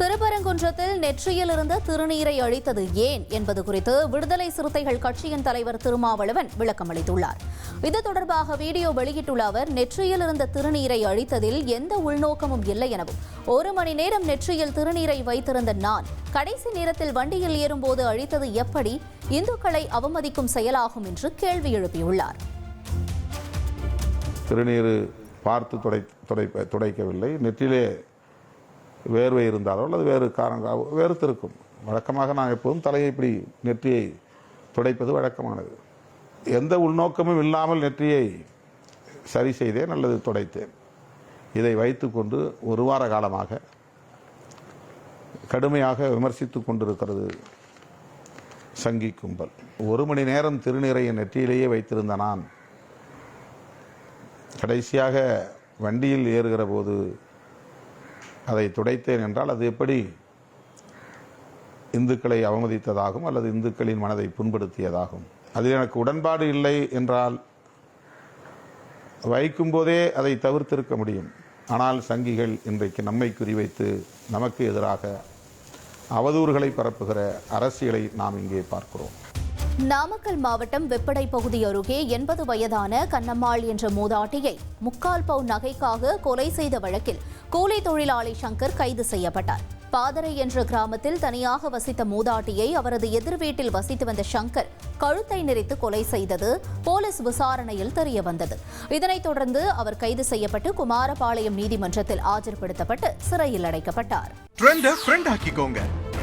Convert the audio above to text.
திருப்பரங்குன்றத்தில் நெற்றியில் இருந்த திருநீரை அழித்தது ஏன் என்பது குறித்து விடுதலை சிறுத்தைகள் கட்சியின் தலைவர் திருமாவளவன் விளக்கம் அளித்துள்ளார். இது தொடர்பாக வீடியோ வெளியிட்டுள்ள அவர் நெற்றியில் இருந்த திருநீரை அழித்ததில் எந்த உள்நோக்கமும் இல்லை எனவும் ஒரு மணி நேரம் நெற்றியில் திருநீரை வைத்திருந்த நான் கடைசி நேரத்தில் வண்டியில் ஏறும்போது அழித்தது எப்படி இந்துக்களை அவமதிக்கும் செயலாகும் என்று கேள்வி எழுப்பியுள்ளார். திருநீர் பார்த்து துடை துடைப்ப துடைக்கவில்லை. நெற்றிலே வேர்வை இருந்தாலோ அல்லது வேறு காரணம் வேறுத்திருக்கும். வழக்கமாக நான் எப்போதும் தலையை இப்படி நெற்றியை துடைப்பது வழக்கமானது. எந்த உள்நோக்கமும் இல்லாமல் நெற்றியை சரி செய்தேன் அல்லது துடைத்தேன். இதை வைத்துக்கொண்டு ஒரு வார காலமாக கடுமையாக விமர்சித்து கொண்டிருக்கிறது சங்கி கும்பல். ஒரு மணி நேரம் திருநீரை நெற்றியிலேயே வைத்திருந்த நான் கடைசியாக வண்டியில் ஏறுகிற போது அதை துடைத்தேன் என்றால் அது எப்படி? இந்துக்களை அவமதித்ததாகும் அல்லது இந்துக்களின் மனதை புண்படுத்தியதாகும். அதில் எனக்கு உடன்பாடு இல்லை என்றால் வைக்கும்போதே அதை தவிர்த்திருக்க முடியும். ஆனால் சங்கிகள் இன்றைக்கு நம்மை குறிவைத்து நமக்கு எதிராக அவதூறுகளை பரப்புகிற அரசியலை நாம் இங்கே பார்க்கிறோம். நாமக்கல் மாவட்டம் வெப்படை பகுதி அருகே எண்பது வயதான கண்ணம்மாள் என்ற மூதாட்டியை முக்கால் பவுன் நகைக்காக கொலை செய்த வழக்கில் கூலி தொழிலாளி சங்கர் கைது செய்யப்பட்டார். பாதரை என்ற கிராமத்தில் தனியாக வசித்த மூதாட்டியை அவரது எதிர் வீட்டில் வசித்து வந்த சங்கர் கழுத்தை நெறித்து கொலை செய்தது போலீஸ் விசாரணையில் தெரியவந்தது. இதனைத் தொடர்ந்து அவர் கைது செய்யப்பட்டு குமாரபாளையம் நீதிமன்றத்தில் ஆஜர்படுத்தப்பட்டு சிறையில் அடைக்கப்பட்டார். ஃப்ரெண்ட் ஆக்கிக்கோங்க.